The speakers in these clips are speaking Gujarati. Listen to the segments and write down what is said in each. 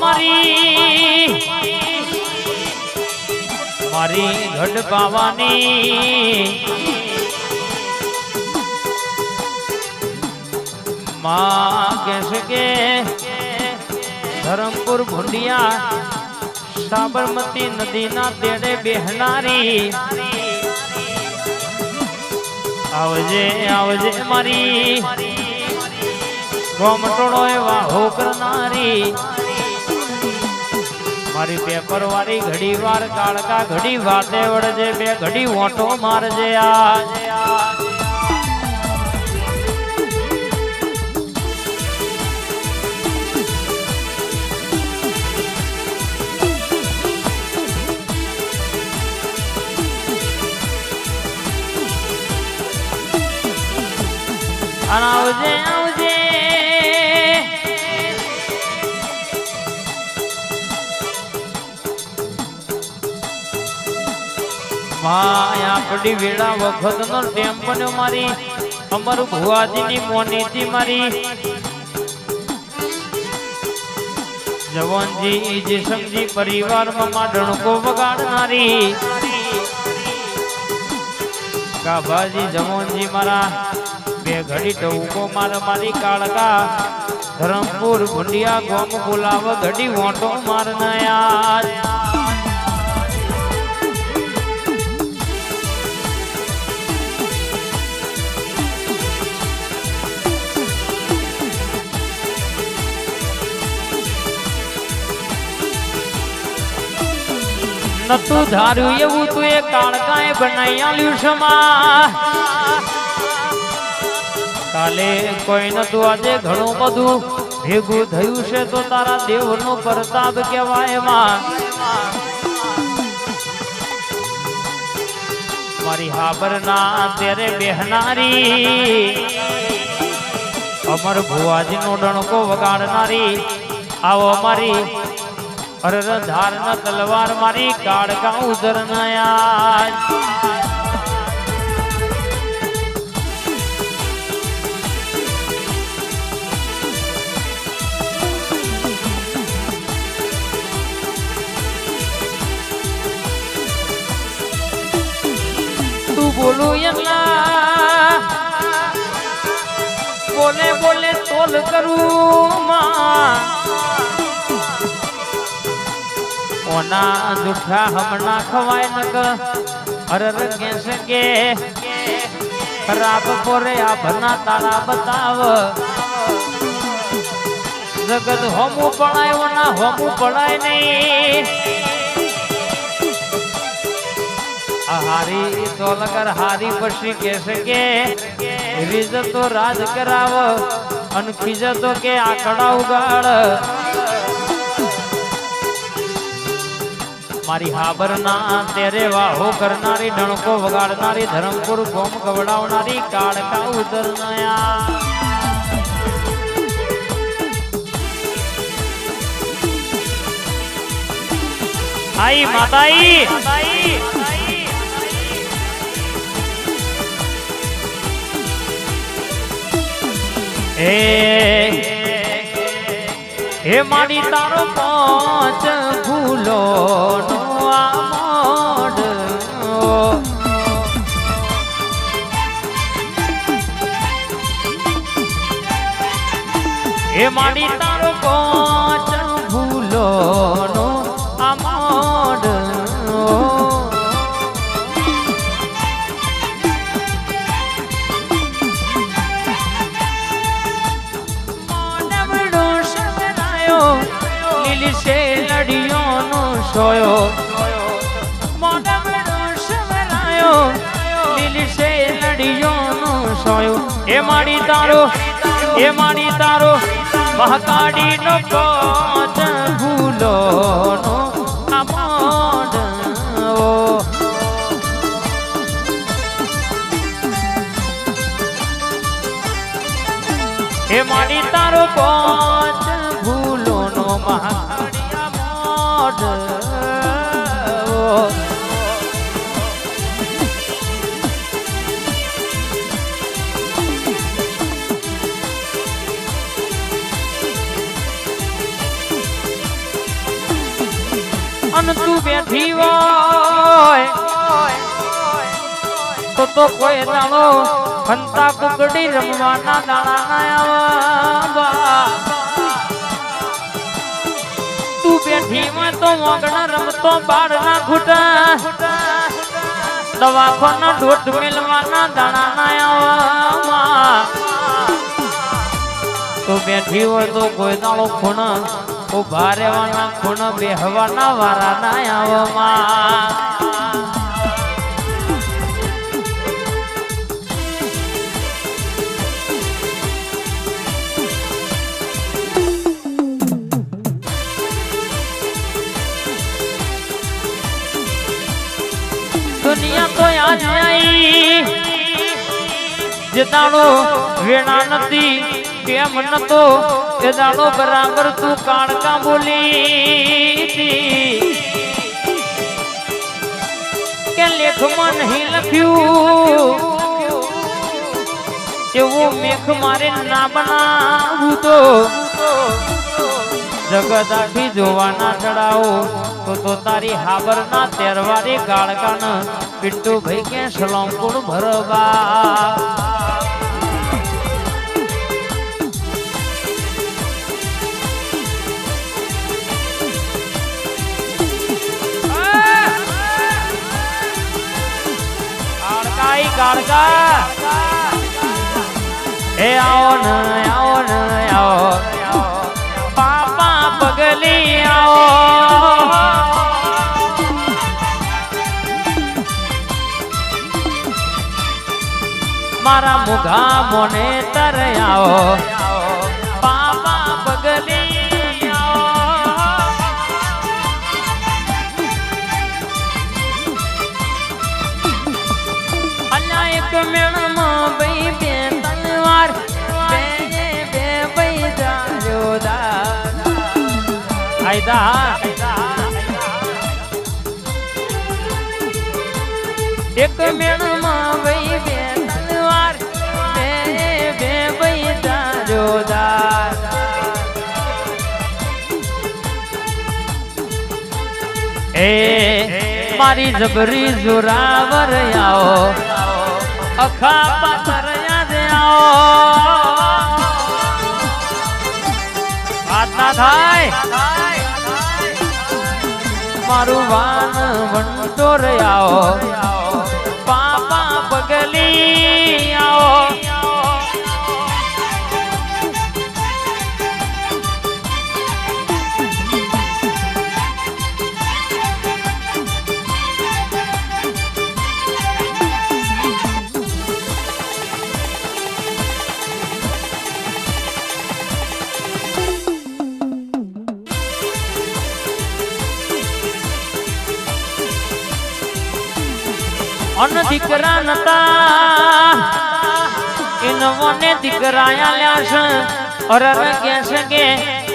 મારી. મારી ઘડ પાવાની માં કહેશે કે ધરમપુર ભુંડિયા સાબરમતી નદીના તેડે બેહનારી. આવજે આવજે મારી. ગોમટોળો એવા હો કરનારી મારી પેપર વાળી ઘડી વાર કાળકા ઘડી વાતે વળજે, બે ઘડી ઓટો મારજે આ આવજે આવજે માય આપડી વેળા વખત નો ટેમ્પો ને મારી. ભુવાજી ની મોની મારી. જવાનજી જેસમજી પરિવારમાં માં ડણકો વગાડનારી. કાભાજી જવાનજી મારા, બે ઘડી ટવકો માર મારી કાળકા. ધરમપુર, ભુંડિયા, ગોમ બોલાવ ઘડી વોટો મારનાયા. નતું ધાર્યું એવું તું એ કાળકાએ બનાવી આલ્યું છે કાલે કોઈ નતું આજે ઘણું બધું ભેગું થયું છે તો તારા દેવનો પ્રતાપ કહેવાયમાં મારી હાબરના તેરે બેહનારી, અમર ભુવાજીનો ડણકો વગાડનારી, આવો મારી અરર ધાર ના તલવાર મારી કાળકા ઉધર નયા તું બોલું એમના. બોલે બોલે તોલ કરું માં. ઓના જુઠ્ઠા હમણા ખવાય નક. અર રંગે કે ખરાબ પોરે આ ભના તારા બતાવ. જગત હોમું પડાય ઓના હોમું પડાય નહીં. હારી તો લગર હારી પછી કેસે કે રીજ તો રાજ કરાવ, અન ખીજ તો કે આકડા ઉગાડ. મારી હાબર ના તેરે વાહો કરનારી, ડણકો વગાડનારી, ધરમપુર ગોમ ગવડાવનારી, કાળકા ઉતરનાયા આઈ માતાઈ! એ હે મારી તારો પાંચ ભૂલો હે મારી લીલી શેલડીઓનો સોયો માનવડો સવરાયો લીલી શેલડીઓનો સોયો એ માડી તારો એ માડી તારો મહાકાળીનો કોચ ભૂલો નો આમોડ ઓ હે મારી તારો પાંચ હોય. તો તો કોઈ દાણો ફંતા કુકડી રમવાના દાણા તું બેઠી માં તો મોગણા રમતો બાર ના ઘૂટા. દવાખાના દોઢ મેલવાના દાણા ના તો બેઠી હોય તો કોઈ દાણો ખૂણ. ઊભા રહેવાના ખૂણ બેહવાના વારા ના આવવામાં દુનિયા તો આજ જતાણો વેણા નથી કેમ નતો એ દાડો બરાબર તું કાણકા બોલી. કે લેખમાં નહીં લખ્યું? એવો મેખ મારે ના બનાવું તો? જગત આખી જોવાના ચડાવો. તો તો તારી હાબર ના તેરવારી ગાળકાન. પિન્ટુ ભાઈ કે સલોંકુણ ભરવા. ગાળકા એ આવો ને આવો ને આવો. પાપા પગલી આવો. મારા મુઘા મોને તર આયદા એક મેળમાં બઈ બે તલવાર, બે બે જાયો દા એ, મારી જબરી જોરાવર આવો, અખા યાદ આવો. થાય. મારું વાન વંટો રહ્યા પાપા પગલી આવો. નતા ઇનવોને દીકરાયા લ્યા છે અરર કે છે કે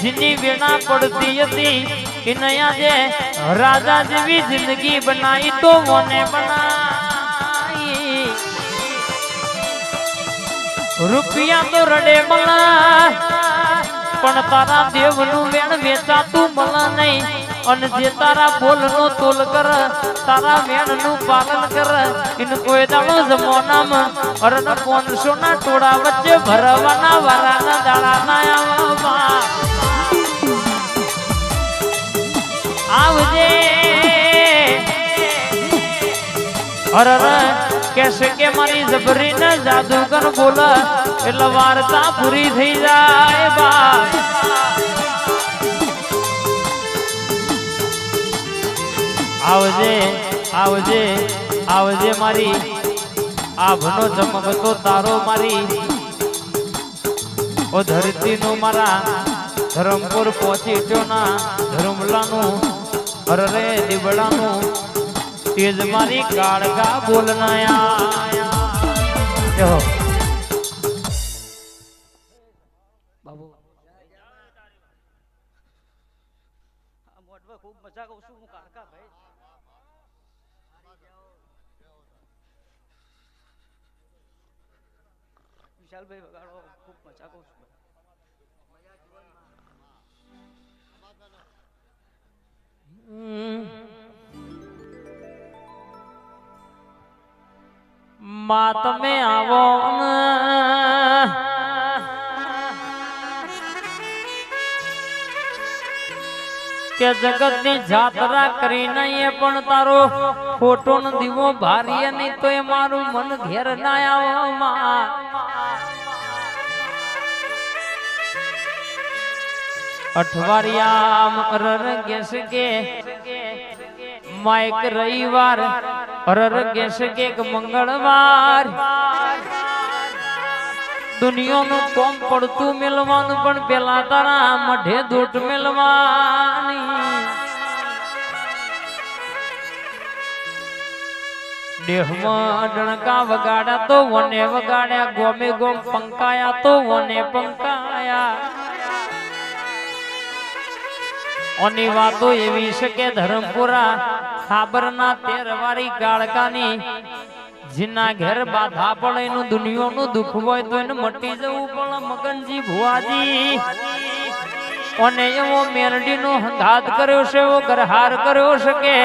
જીની વેણા પડતી હતી. ઇનયા જે રાજા જેવી જિંદગી બનાવી તો મોને બનાવી. રૂપિયા તો રડે મળા પણ તારા દેવનું વેણ વેચાતું મળે નહીં. અને જે તારા બોલનો તોલ કર, તારા વેણનું પાલન કર ઇન કોઈ દાડો જમોનામાં, અરન પોનસો ના ટોળા વચ્ચે ભરવાના વરાના દાડા ના આવવામાં આવજે. અરર કેસે કે મારી જબરી ને જાદુગર બોલ, એટલે વાર્તા પૂરી થઈ જાય બા. આવજે આવજે આવજે મારી. આભનો ચમકતો તારો મારી. ઓ નું મારા, ધરમપુર પહોંચી ના, ધરમલાનું અરે દીબડાનું તેજ મારી કાળગા બોલનાયા. ખૂબ મજા કહું છું, હું કાકા ભાઈ. વિશાલભાઈ વગાડો, ખૂબ મજા કહું છું. મા તમે આવો કે કે જગતની જાત્રા કરીને એ પણ તારો ફોટો નો દીવો ભારીએ નહીં તો એ મારું મન ઘેર ના આવો, માં. અઠવાડિયામ અરર ગેસ કે માઇક રવિવાર, અરર ગેસ કે મંગળવાર. દુનિયાનું કોમ પડતું મેલવાનું, પણ પેલા તારા મઢે દૂટ મેલવાની. દેહમાં ડણકા વગાડ્યા તો વને વગાડ્યા, ગોમે ગોમ પંકાયા તો વને પંકાયા. ઓની વાતો એવી છે કે ધરમપુરા ખાબરના તેરવારી ગાળકાની, જીના ઘેર બાધા પડે એનું દુનિયાનું દુઃખ હોય તો એને મટી જવું પણ મગનજી ભુવાજી. અને એવો મેરડીનો હંગાત કર્યો છે, એવો ગરહાર કર્યો છે કે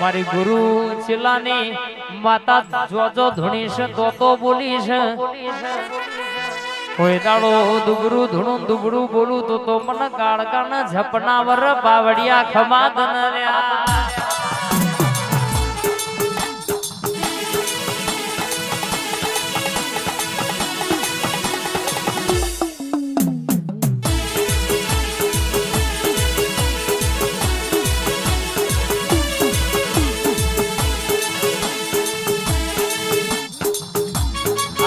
મારી ગુરુ ચિલ્લાની માતા જોજો ધૂણી છે, તો તો બોલી છે. કોઈ દાડો દુબરું ધૂણું દુબરું બોલું તો તો મને કાળકાના ઝપના વર પાવડિયા ખમાદન રહ્યા.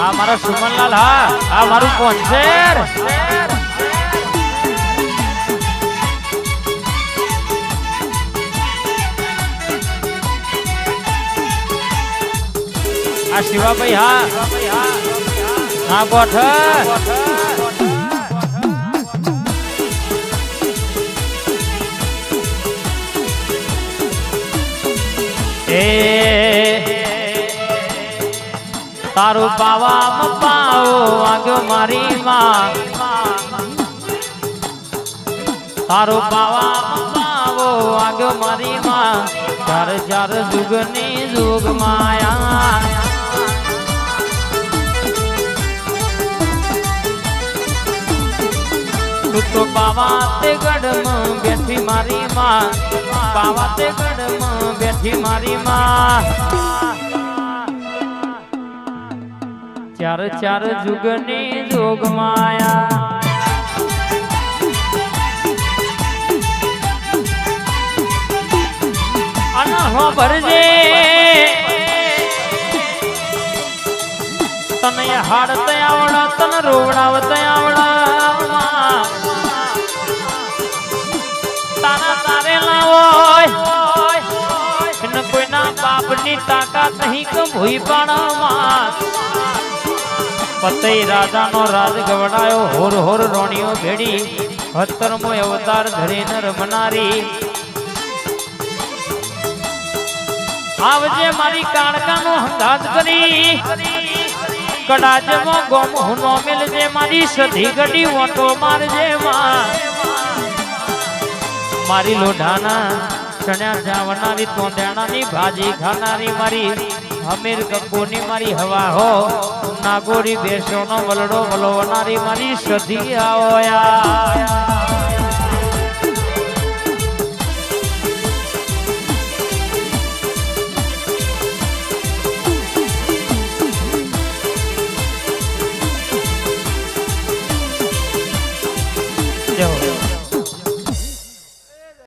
આ મારા સુમનલાલ હા. આ મારું કોન્સેર આ શિવાભાઈ હા. હા ગોઠ. એ તારું પાવા પાવો વાગ્યો મારી માં. તારું પાવા પાવો વાગ્યો મારી માં. ચાર ચાર જુગની જુગ માયા. તું પાવા તે ગઢમાં બેઠી મારી માં. પાવા તે ગઢમાં બેઠી મારી માં. ચાર ચાર જુગની જોગ માયા. ભરજે, તને હાડ આવડા, તને રોવડાવત આવડા. તારા તારે લાવો કોઈના બાપની તાકાત નહીં કે ભૂઈ પાડવામાં. પતઈ રાજાનો રાજ ગવડાયો. હોર હોર રોણીઓ ભેડી હતરમો અવતાર ધરીને રમનારી. આવજે મારી કાળકાનો હંગાત કરી. કડાજમો ગોમ હુનો મેલજે, મારી સધી ગડી ઓટો મારજે માં. મારી લોઢાના ચણ્યા જાવનારી તોંદેણાની ભાજી ખાનારી, મારી અમીર કપૂરની મારી હવા હો. નાગોરી ભેસો નો વલડો વલવનારી મારી સધી આવયા